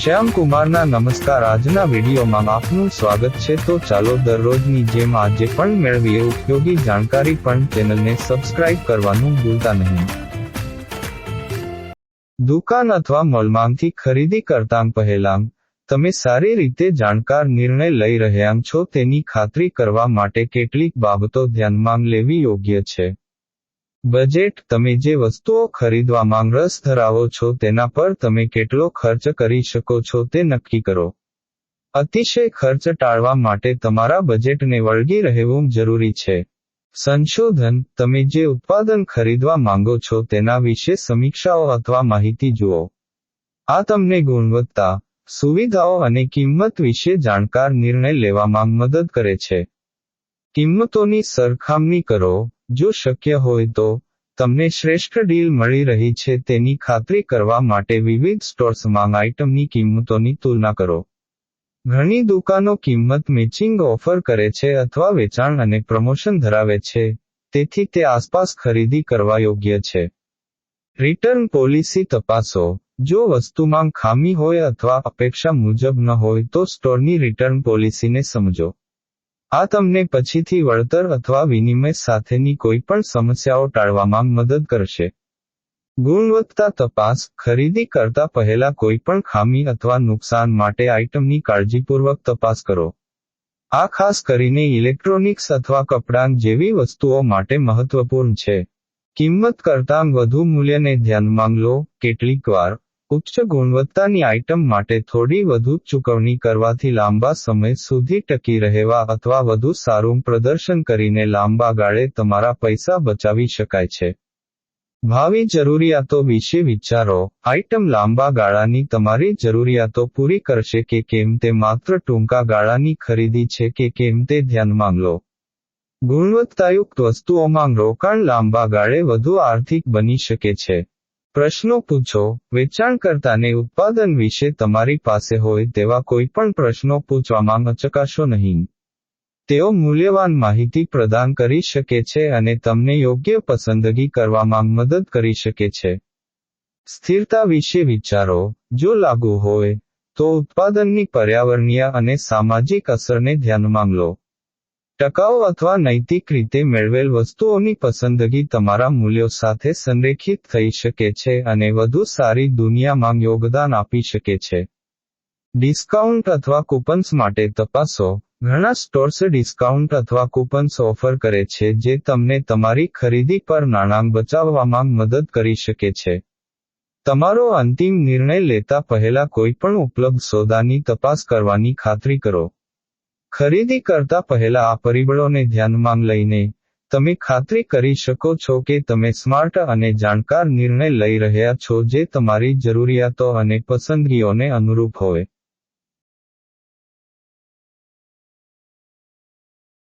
શ્યામ કુમારના નમસ્કાર આજના વિડીયોમાં આપનું સ્વાગત છે. તો ચાલો દરરોજની જેમ આજે પણ મેળવીએ ઉપયોગી જાણકારી પણ ચેનલને સબસ્ક્રાઇબ કરવાનું ભૂલતા નહીં. દુકાન અથવા મોલમાંથી ખરીદી કરતાં પહેલાં, તમે સારી રીતે જાણકાર નિર્ણય લઈ રહ્યા છો. તેની ખાતરી કરવા માટે કેટલીક બાબતો ધ્યાનમાં લેવી યોગ્ય છે. બજેટ તમે જે વસ્તુઓ ખરીદવામાં રસ ધરાવો છો તેના પર તમે કેટલો ખર્ચ કરી શકો છો તે નક્કી કરો. અતિશય ખર્ચ ટાળવા માટે તમારા બજેટને વળગી રહેવું જરૂરી છે. સંશોધન, તમે જે ઉત્પાદન ખરીદવા માંગો છો તેના વિશે સમીક્ષાઓ અથવા માહિતી જુઓ. આ તમને ગુણવત્તા, સુવિધાઓ અને કિંમત વિશે જાણકાર નિર્ણય લેવામાં મદદ કરે છે. કિંમતોની સરખામણી કરો. જો શક્ય હોય તો, તમને શ્રેષ્ઠ ડીલ મળી રહી છે તેની ખાતરી કરવા માટે વિવિધ સ્ટોર્સમાં આઇટમની કિંમતોની તુલના કરો. ઘણી દુકાનો કિંમત મેચિંગ ઓફર કરે છે અથવા વેચાણ અને પ્રમોશન ધરાવે છે, તેથી તે આસપાસ ખરીદી કરવા યોગ્ય છે. રિટર્ન પોલિસી તપાસો. જો વસ્તુમાં ખામી હોય અથવા અપેક્ષા મુજબ ન હોય તો સ્ટોરની રિટર્ન પોલિસીને સમજો. આ તમને પછીથી વળતર અથવા વિનિમય સાથેની કોઈપણ સમસ્યાઓ ટાળવામાં મદદ કરશે. ગુણવત્તા તપાસ ખરીદી કરતા પહેલા કોઈપણ ખામી અથવા નુકસાન માટે આઇટમની કાળજીપૂર્વક તપાસ કરો. આ ખાસ કરીને ઇલેક્ટ્રોનિક્સ અથવા કપડાં જેવી વસ્તુઓ માટે મહત્વપૂર્ણ છે. કિંમત કરતાં વધુ મૂલ્યને ધ્યાનમાં લો. કેટલીકવાર ઉચ્ચ ગુણવત્તાની આઇટમ માટે થોડી વધુ ચૂકવણી કરવાથી લાંબા સમય સુધી ટકી રહેવા અથવા વધુ સારું પ્રદર્શન કરીને લાંબા ગાળે તમારા પૈસા બચાવી શકાય છે. ભાવિ જરૂરિયાતો વિશે વિચારો. આઇટમ લાંબા ગાળાની તમારી જરૂરિયાતો પૂરી કરશે કે કેમ તે માત્ર ટૂંકા ગાળાની ખરીદી છે કે કેમ તે ધ્યાનમાં લો. ગુણવત્તાયુક્ત વસ્તુઓમાં રોકાણ લાંબા ગાળે વધુ આર્થિક બની શકે છે. પ્રશ્નો પૂછો. વેચાણકર્તાને ઉત્પાદન વિશે તમારી પાસે હોય તેવા કોઈ પણ પ્રશ્નો પૂછવામાં અચકાશો નહીં. તેઓ મૂલ્યવાન માહિતી પ્રદાન કરી શકે છે અને તમને યોગ્ય પસંદગી કરવામાં મદદ કરી શકે છે. સ્થિરતા વિશે વિચારો. જો લાગુ હોય, તો ઉત્પાદનની પર્યાવરણીય અને સામાજિક અસરને ધ્યાનમાં લો. ટકાઉ અથવા નૈતિક રીતે મેળવેલ વસ્તુઓની પસંદગી તમારા મૂલ્યો સાથે સંરેખિત થઈ શકે છે અને વધુ સારી દુનિયામાં યોગદાન આપી શકે છે. ડિસ્કાઉન્ટ અથવા કૂપન્સ માટે તપાસો. ઘણા સ્ટોર્સ ડિસ્કાઉન્ટ અથવા કૂપન્સ ઓફર કરે છે જે તમને તમારી ખરીદી પર નાણાં બચાવવામાં મદદ કરી શકે છે. તમારો અંતિમ નિર્ણય લેતા પહેલા કોઈપણ ઉપલબ્ધ સોદાની તપાસ કરવાની ખાતરી કરો. ખરીદી કરતા પહેલા આ પરિબળોને ધ્યાનમાં લઈને તમે ખાતરી કરી શકો છો કે તમે સ્માર્ટ અને જાણકાર નિર્ણય લઈ રહ્યા છો જે તમારી જરૂરિયાતો અને પસંદગીઓને અનુરૂપ હોય.